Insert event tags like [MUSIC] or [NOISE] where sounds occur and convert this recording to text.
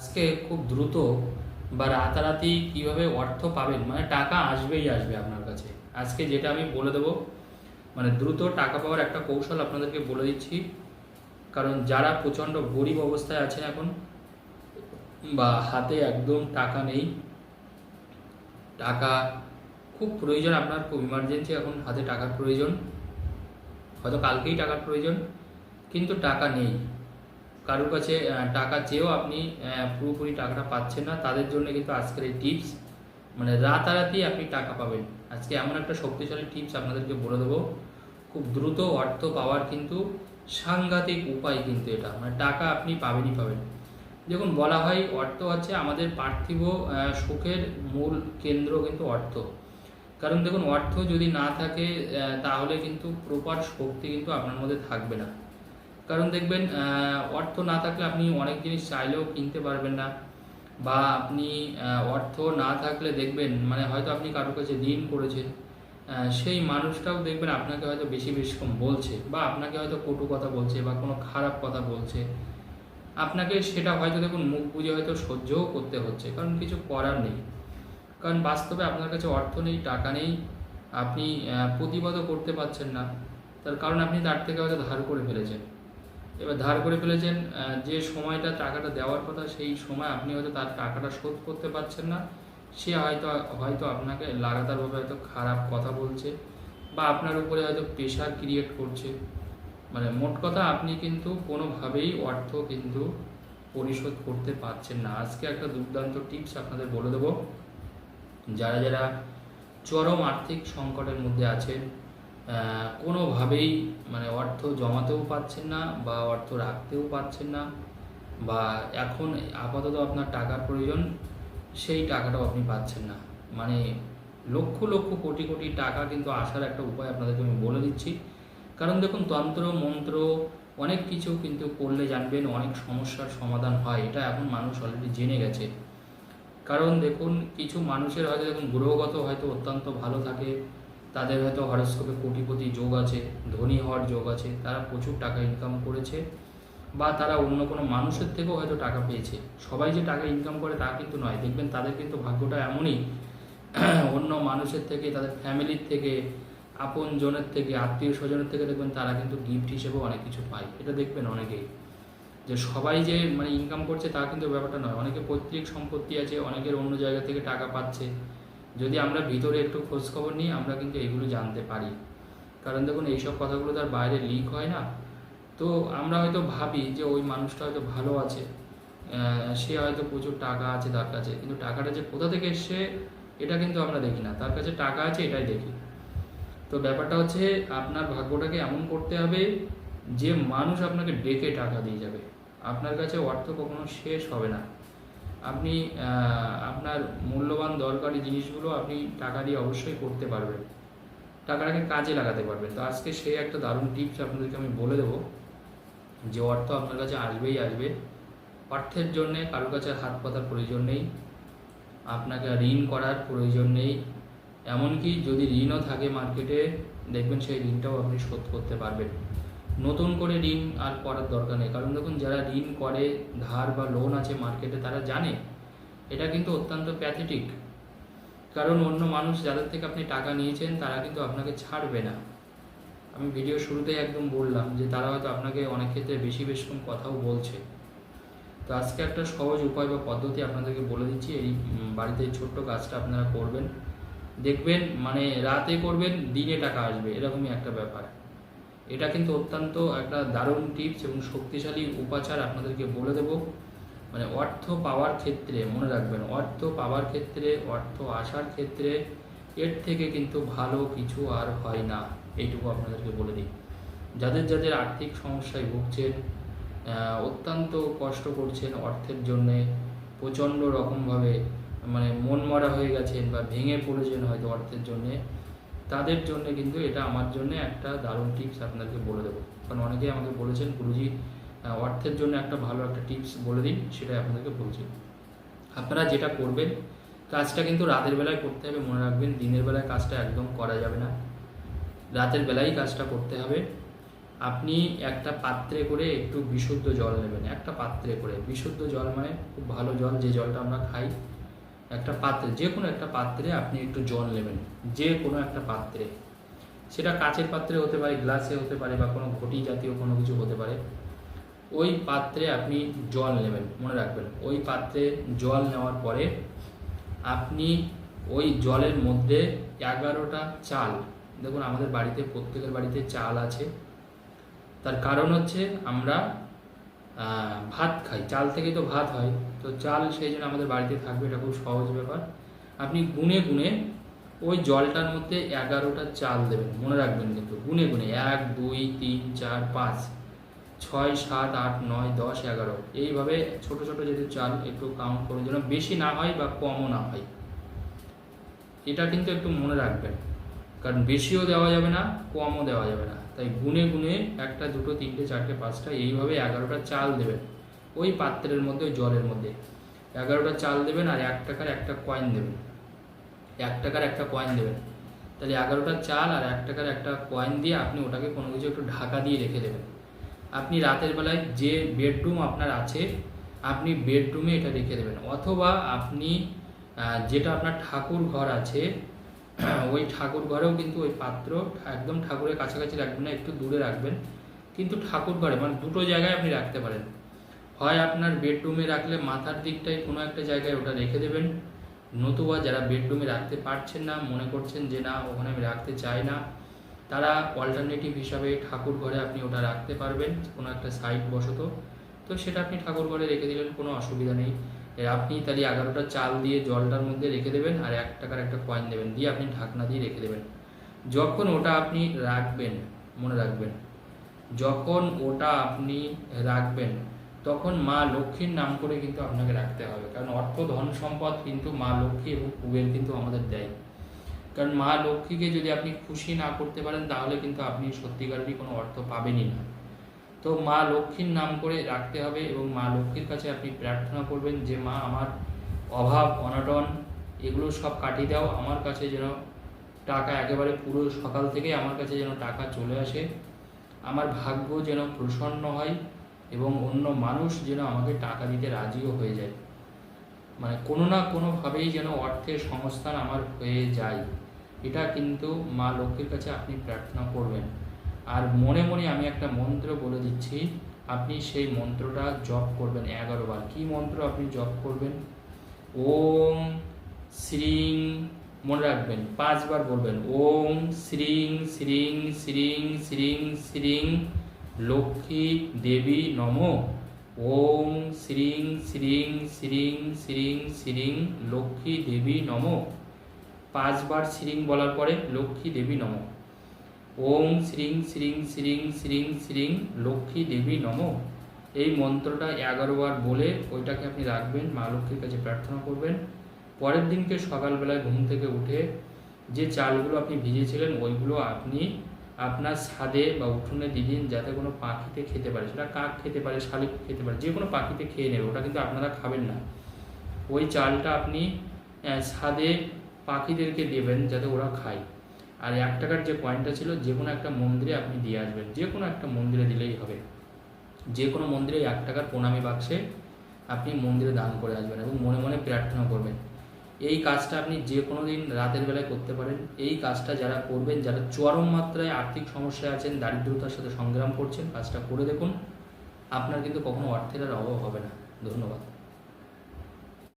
আজকে খুব দ্রুত বা রাতারাতি কীভাবে অর্থ পাবেন? মানে টাকা আসবেই আসবে আপনার কাছে। আজকে যেটা আমি বলে দেবো মানে দ্রুত টাকা পাওয়ার একটা কৌশল আপনাদেরকে বলে দিচ্ছি। কারণ যারা প্রচণ্ড গরিব অবস্থায় আছেন এখন, বা হাতে একদম টাকা নেই, টাকা খুব প্রয়োজন আপনার, খুব ইমার্জেন্সি এখন হাতে টাকার প্রয়োজন। হয়তো কালকেই টাকার প্রয়োজন, কিন্তু টাকা নেই। কারোর কাছে টাকা চেয়েও আপনি পুরোপুরি টাকাটা পাচ্ছেন না, তাদের জন্য কিন্তু আজকের এই টিপস মানে রাতারাতি আপনি টাকা পাবেন। আজকে এমন একটা শক্তিশালী টিপস আপনাদেরকে বলে দেবো। খুব দ্রুত অর্থ পাওয়ার কিন্তু সাংঘাতিক উপায় কিন্তু এটা মানে টাকা আপনি পাবেনই পাবেন। দেখুন, বলা হয় অর্থ হচ্ছে আমাদের পার্থিব সুখের মূল কেন্দ্র কিন্তু অর্থ। কারণ দেখুন, অর্থ যদি না থাকে তাহলে কিন্তু প্রপার শক্তি কিন্তু আপনার মধ্যে থাকবে না। কারণ দেখবেন অর্থ না থাকলে আপনি অনেক জিনিস চাইলেও কিনতে পারবেন না। বা আপনি অর্থ না থাকলে দেখবেন মানে হয়তো আপনি কারোর কাছে ঋণ করেছেন সেই মানুষটাও দেখবেন আপনাকে হয়তো বেশি বেশি কম বলছে বা আপনাকে হয়তো কটু কথা বলছে বা কোনো খারাপ কথা বলছে। আপনাকে সেটা হয়তো দেখুন, মুখ বুঝে হয়তো সহ্যও করতে হচ্ছে, কারণ কিছু করার নেই। কারণ বাস্তবে আপনার কাছে অর্থ নেই, টাকা নেই, আপনি প্রতিবাদও করতে পারছেন না। তার কারণ আপনি তার থেকে হয়তো ধার করে ফেলেছেন। এবার ধার করে ফেলেছেন যে সময়টা টাকাটা দেওয়ার কথা, সেই সময় আপনি হয়তো তার টাকাটা শোধ করতে পারছেন না। সে হয়তো হয়তো আপনাকে লাগাতারভাবে হয়তো খারাপ কথা বলছে বা আপনার উপরে হয়তো প্রেশার ক্রিয়েট করছে। মানে মোট কথা আপনি কিন্তু কোনোভাবেই অর্থ কিন্তু পরিশোধ করতে পারছেন না। আজকে একটা দুর্দান্ত টিপস আপনাদের বলে দেবো। যারা যারা চরম আর্থিক সংকটের মধ্যে আছেন কোনোভাবেই মানে অর্থ জমাতেও পাচ্ছেন না বা অর্থ রাখতেও পাচ্ছেন না বা এখন আপাতত আপনার টাকার প্রয়োজন, সেই টাকাটাও আপনি পাচ্ছেন না। মানে লক্ষ লক্ষ কোটি কোটি টাকা কিন্তু আসার একটা উপায় আপনাদেরকে আমি বলে দিচ্ছি। কারণ দেখুন, তন্ত্র, মন্ত্র অনেক কিছু কিন্তু করলে জানবেন অনেক সমস্যার সমাধান হয়, এটা এখন মানুষ অলরেডি জেনে গেছে। কারণ দেখুন, কিছু মানুষের হয়তো দেখুন, গ্রহগত হয়তো অত্যন্ত ভালো থাকে তাদের হয়তো হরস্কোপে কোটিপতি যোগ আছে, ধনী হওয়ার যোগ আছে, তারা প্রচুর টাকা ইনকাম করেছে বা তারা অন্য কোনো মানুষের থেকেও হয়তো টাকা পেয়েছে। সবাই যে টাকা ইনকাম করে তা কিন্তু নয়। দেখবেন তাদের কিন্তু ভাগ্যটা এমনই। [CLEARS THROAT] অন্য মানুষের থেকে, তাদের ফ্যামিলির থেকে আপন জনের থেকে আত্মীয় স্বজনের থেকে দেখবেন তারা কিন্তু গিফট হিসেবেও অনেক কিছু পায়। এটা দেখবেন অনেকেই। যে সবাই যে মানে ইনকাম করছে তা কিন্তু ব্যাপারটা নয়। অনেকে পৈতৃক সম্পত্তি আছে, অনেকের অন্য জায়গা থেকে টাকা পাচ্ছে। যদি আমরা ভিতরে একটু খোঁজ খবর নিই, আমরা কিন্তু এগুলো জানতে পারি। কারণ দেখুন, এইসব কথাগুলো তার বাইরে লিক হয় না। তো আমরা হয়তো ভাবি যে ওই মানুষটা হয়তো ভালো আছে। সে হয়তো প্রচুর টাকা আছে তার কাছে। কিন্তু টাকাটা যে কোথা থেকে এসছে, এটা কিন্তু আমরা দেখি না। তার কাছে টাকা আছে, এটাই দেখি। তো ব্যাপারটা হচ্ছে, আপনার ভাগ্যটাকে এমন করতে হবে যে মানুষ আপনাকে ডেকে টাকা দিয়ে যাবে। আপনার কাছে অর্থ কখনো শেষ হবে না। আপনি আপনার মূল্যবান দরকারি জিনিসগুলো আপনি টাকা দিয়ে অবশ্যই করতে পারবেন। টাকাটাকে কাজে লাগাতে পারবেন। তো আজকে সেই একটা দারুণ টিপস আপনাদেরকে আমি বলে দেবো। যে অর্থ আপনার কাছে আসবেই আসবে। অর্থের জন্যে কারোর কাছে হাত পাতার প্রয়োজন নেই। আপনাকে ঋণ করার প্রয়োজন নেই। এমনকি যদি ঋণও থাকে মার্কেটে, দেখবেন সেই ঋণটাও আপনি শোধ করতে পারবেন। নতুন করে ঋণ আর করার দরকার নেই। কারণ দেখুন, যারা ঋণ করে, ধার বা লোন আছে মার্কেটে তারা জানে এটা কিন্তু অত্যন্ত প্যাথেটিক কারণ অন্য মানুষ যাদের থেকে আপনি টাকা নিয়েছেন, তারা কিন্তু আপনাকে ছাড়বে না। আমি ভিডিও শুরুতেই একদম বললাম যে, তারা হয়তো আপনাকে অনেক ক্ষেত্রে বেশি বেশি কম কথাও বলছে। তো আজকে একটা সহজ উপায় বা পদ্ধতি আপনাদেরকে বলে দিচ্ছি, এই বাড়িতে ছোট্ট কাজটা আপনারা করবেন। দেখবেন মানে রাতে করবেন, দিনে টাকা আসবে, এরকমই একটা ব্যাপার। এটা কিন্তু অত্যন্ত একটা দারুণ টিপস এবং শক্তিশালী উপাচার আপনাদেরকে বলে দেব। মানে অর্থ পাওয়ার ক্ষেত্রে, মনে রাখবেন, অর্থ পাওয়ার ক্ষেত্রে, অর্থ আসার ক্ষেত্রে এর থেকে কিন্তু ভালো কিছু আর হয় না, এইটুকু আপনাদেরকে বলে দিই। যাদের যাদের আর্থিক সমস্যায় ভুগছেন অত্যন্ত কষ্ট করছেন অর্থের জন্যে, প্রচণ্ড রকমভাবে মানে মন মরা হয়ে গেছেন বা ভেঙে পড়েছেন হয়তো অর্থের জন্যে তাদের জন্য কিন্তু এটা আমার জন্য একটা দারুণ টিপস আপনাদেরকে বলে দেবো। কারণ অনেকেই আমাকে বলেছেন, গুরুজি অর্থের জন্য একটা ভালো একটা টিপস বলে দিন, সেটাই আপনাদেরকে বলছি। আপনারা যেটা করবেন, কাজটা কিন্তু রাতের বেলায় করতে হবে, মনে রাখবেন, দিনের বেলায় কাজটা একদম করা যাবে না। রাতের বেলায় কাজটা করতে হবে। আপনি একটা পাত্রে করে একটু বিশুদ্ধ জল নেবেন, একটা পাত্রে করে। বিশুদ্ধ জল মানে খুব ভালো জল, যে জলটা আমরা খাই একটা পাত্রে, যে কোনো একটা পাত্রে আপনি একটু জল নেবেন, যে কোনো একটা পাত্রে। সেটা কাচের পাত্রে হতে পারে, গ্লাসে হতে পারে বা কোনো ঘটি জাতীয় কোনো কিছু হতে পারে। ওই পাত্রে আপনি জল নেবেন, মনে রাখবেন। ওই পাত্রে জল নেওয়ার পরে আপনি ওই জলের মধ্যে এগারোটা চাল, দেখুন আমাদের বাড়িতে, প্রত্যেকের বাড়িতে চাল আছে। তার কারণ হচ্ছে আমরা ভাত খাই। চাল থেকেই তো ভাত হয়। তো চাল সেই জন্য আমাদের বাড়িতে থাকবে, এটা খুব সহজ ব্যাপার। আপনি গুনে গুনে ওই জলটার মধ্যে এগারোটা চাল দেবেন, মনে রাখবেন কিন্তু। গুনে গুনে, এক, দুই, তিন, চার, পাঁচ, ছয়, সাত, আট, নয়, দশ, এগারো। এইভাবে ছোট ছোট যদি চাল একটু কাউন্ট করে যেন বেশি না হয় বা কমও না হয়। এটা কিন্তু একটু মনে রাখবেন। কারণ বেশিও দেওয়া যাবে না, কমও দেওয়া যাবে না। তাই গুনে গুনে একটা, দুটো, তিনটে, চারটে, পাঁচটা, এইভাবে এগারোটা চাল দেবেন। ওই পাত্রের মধ্যে, ওই জলের মধ্যে। এগারোটা চাল দেবেন আর এক টাকার একটা কয়েন দেবেন। এক টাকার একটা কয়েন দেবেন। তাহলে এগারোটা চাল আর এক টাকার একটা কয়েন দিয়ে আপনি ওটাকে কোনো কিছু একটু ঢাকা দিয়ে রেখে দেবেন। আপনি রাতের বেলায় যে বেডরুম আপনার আছে, আপনি বেডরুমে এটা রেখে দেবেন। অথবা আপনি যেটা আপনার ঠাকুর ঘর আছে ওই ঠাকুর ঘরেও কিন্তু ওই পাত্র একদম ঠাকুরের কাছাকাছি রাখবেন না, একটু দূরে রাখবেন। কিন্তু ঠাকুর ঘরে মানে দুটো জায়গায় আপনি রাখতে পারেন। হয় আপনার বেডরুমে রাখলে মাথার দিকটায় কোনো একটা জায়গায় ওটা রেখে দেবেন। নতুবা যারা বেডরুমে রাখতে পারছেন না, মনে করছেন যে না, ওখানে আমি রাখতে চাই না, তারা অল্টারনেটিভ হিসাবে ঠাকুর ঘরে আপনি ওটা রাখতে পারবেন, কোনো একটা সাইড বসত। তো সেটা আপনি ঠাকুর ঘরে রেখে দিলেন, কোনো অসুবিধা নেই। আপনি তাহলে এগারোটা চাল দিয়ে জলটার মধ্যে রেখে দেবেন আর এক টাকার একটা কয়েন দেবেন, দিয়ে আপনি ঢাকনা দিয়ে রেখে দেবেন। যখন ওটা আপনি রাখবেন, মনে রাখবেন, যখন ওটা আপনি রাখবেন, তখন মা লক্ষ্মীর নাম করে কিন্তু আপনাকে রাখতে হবে। কারণ অর্থ ধন সম্পদ কিন্তু মা লক্ষ্মী এবং কুবের কিন্তু আমাদের দেয়। কারণ মা লক্ষ্মীকে যদি আপনি খুশি না করতে পারেন, তাহলে কিন্তু আপনি সত্যিকারেরই কোনো অর্থ পাবেনই না। তো মা লক্ষ্মীর নাম করে রাখতে হবে এবং মা লক্ষ্মীর কাছে আপনি প্রার্থনা করবেন যে, মা, আমার অভাব, অনটন, এগুলো সব কাটিয়ে দাও। আমার কাছে যেন টাকা একেবারে পুরো সকাল থেকে আমার কাছে যেন টাকা চলে আসে। আমার ভাগ্য যেন প্রসন্ন হয় এবং অন্য মানুষ যেন আমাকে টাকা দিতে রাজিও হয়ে যায়। মানে কোনো না কোনোভাবেই যেন অর্থের সংস্থান আমার হয়ে যায়। এটা কিন্তু মা লক্ষ্মীর কাছে আপনি প্রার্থনা করবেন। আর মনে মনে আমি একটা মন্ত্র বলে দিচ্ছি, আপনি সেই মন্ত্রটা জপ করবেন এগারো বার কী মন্ত্র আপনি জপ করবেন? ওম শ্রীং, মনে রাখবেন, পাঁচবার বলবেন, ওম শ্রীং শ্রীং শ্রীং শ্রীং শ্রীং, লক্ষ্মী দেবী নম। ওম শ্রীং শ্রীং শ্রীং শ্রীং শ্রীং, লক্ষ্মী দেবী নম। পাঁচবার শ্রীং বলার পরে লক্ষ্মী দেবী নম। ওম শ্রীং শ্রীং শ্রীং শ্রীং শ্রীং লক্ষ্মী দেবী নম। এই মন্ত্রটা এগারো বার বলে ওইটাকে আপনি রাখবেন, মা লক্ষ্মীর কাছে প্রার্থনা করবেন। পরের দিনকে সকালবেলায় ঘুম থেকে উঠে যে চালগুলো আপনি ভিজেছিলেন, ওইগুলো আপনি আপনার ছাদে বা উঠোনে দিদিন যাতে কোনো পাখিতে খেতে পারে। সেটা কাক খেতে পারে, শালিক খেতে পারে যে কোনো পাখিতে খেয়ে নেবে, ওটা কিন্তু আপনারা খাবেন না। ওই চালটা আপনি ছাদে পাখিদেরকে দেবেন যাতে ওরা খায়। আর এক টাকার যে কয়েনটা ছিল, যে কোনো একটা মন্দিরে আপনি দিয়ে আসবেন। যে কোনো একটা মন্দিরে দিলেই হবে। যে কোনো মন্দিরে এক টাকার প্রণামী বাক্সে আপনি মন্দিরে দান করে আসবেন এবং মনে মনে প্রার্থনা করবেন। এই কাজটা আপনি যে কোনো দিন রাতের বেলায় করতে পারেন। এই কাজটা যারা করবেন, যারা চরম মাত্রায় আর্থিক সমস্যায় আছেন, দারিদ্রতার সাথে সংগ্রাম করছেন, কাজটা করে দেখুন। আপনার কিন্তু কখনো অর্থের আর অভাব হবে না। ধন্যবাদ।